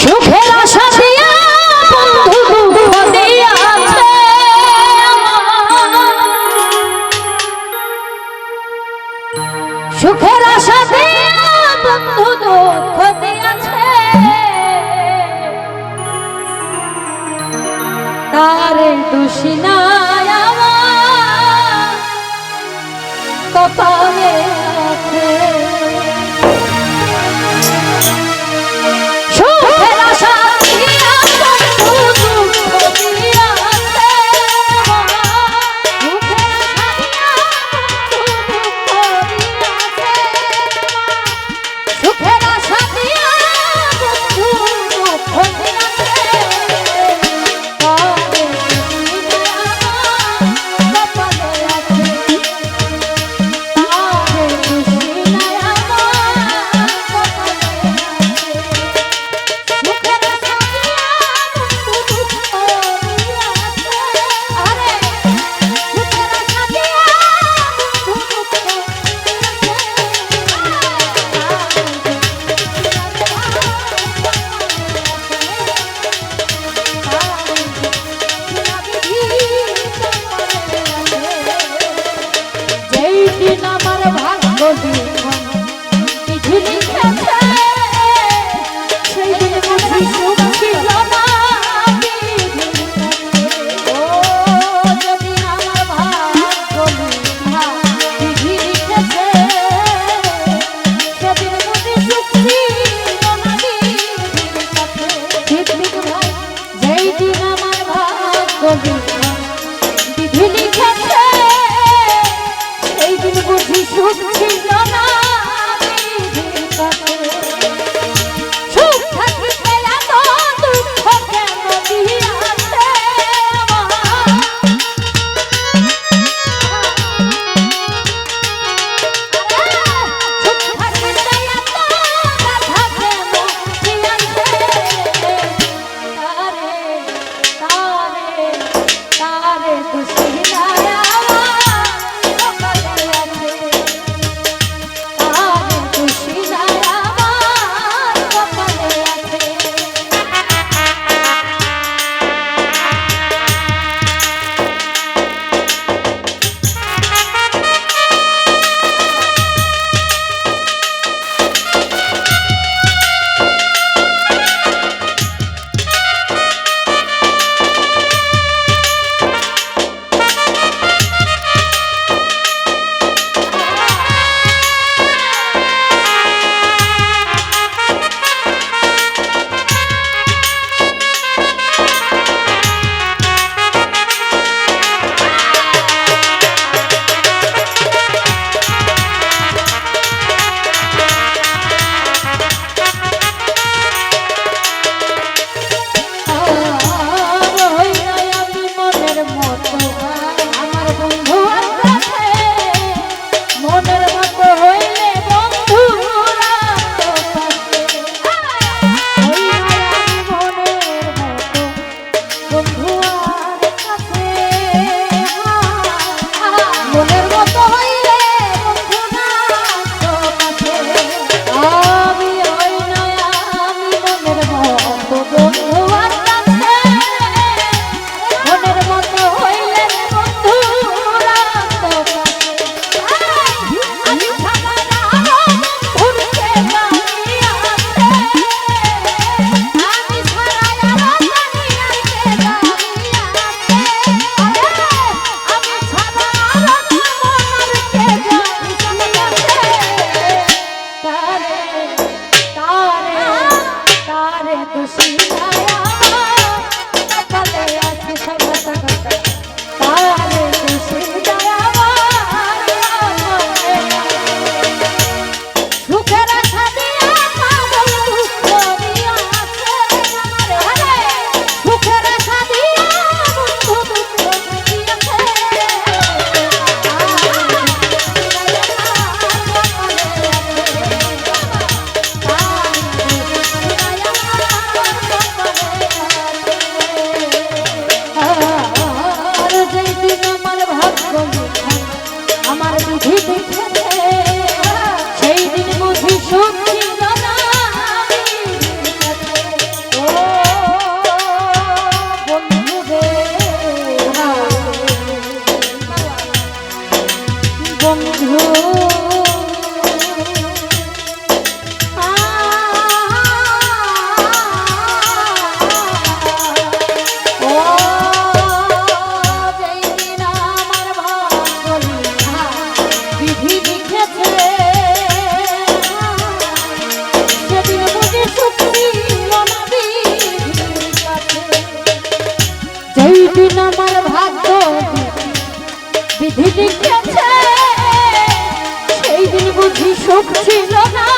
সুখের আশা দিয়া বন্ধু দুঃখ দিয়াছে সুখের আশা দিয়া বন্ধু দুঃখ দিয়াছে তার দোষী নাই আমার। কপালে আছে। you. ছিল না।